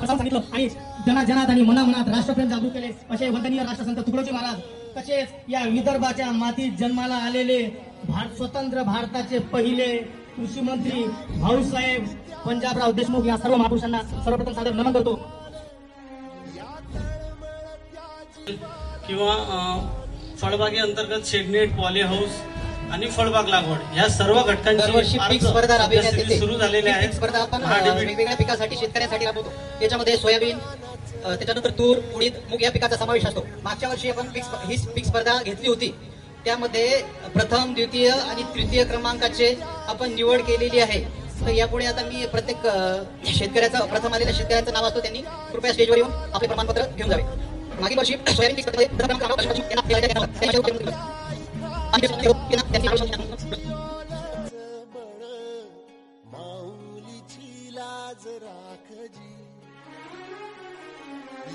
असं सांगितलं. आणि जना जनात आणि मनामनात राष्ट्रप्रेम जागृत केले. असे वंदनीय राष्ट्रसंत तुकडोजी महाराज तसेच या विदर्भाच्या मातीत जन्माला आलेले भारत स्वतंत्र भारताचे पहिले कृषी मंत्री भाऊसाहेब पंजाबराव देशमुख या सर्व महापुरुषांना सर्वप्रथम सादर नमन करतो. किंवा अं, अंतर्गत शेडनेट पॉली हाऊस आणि फळबाग लागवड. ह्या सर्व घटकांची दरवर्षी पीक स्पर्धा राबविण्यात सध्या येते. सुरू झालेले ही आहेत पीक स्पर्धा आपण अ. वेगवेगळ्या पिकासाठी शेतकऱ्यांसाठी राबवतो. त्याच्यामध्ये सोयाबीन अ, त्याच्यानंतर तूर उडीद मूग या पिकाचा समावेश असतो. मागच्या वर्षी आपण पीक स्प- ही पीक स्पर्धा घेतली होती. त्यामध्ये प्रथम द्वितीय आणि तृतीय क्रमांकाचे आपण निवड केलेली आहे. तर यापुढे आता मी प्रत्येक अ, शेतकऱ्याचं प्रथम आलेल्या शेतकऱ्याचं नाव असतो त्यांनी. कृपया स्टेजवर येऊन आपले प्रमाणपत्र घेऊन जावे. मागील वर्षी सोयाबीन पीक स्पर्धेमध्ये प्रथम. त्यांच्या माऊलीची लाज राखजी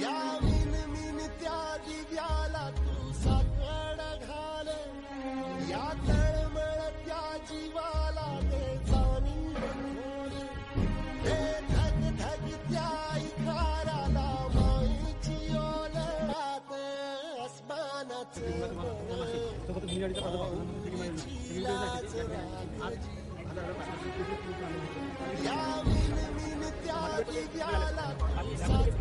या विन मिनत्या दिव्याला तू साकड घाल या तळमळत्या जीवाला दे जाणीव खोल. हे धग धगत्या इकाराला माईची ओल रात अस्मानाचं ব্যক্তিগত ভূমিকা তাদের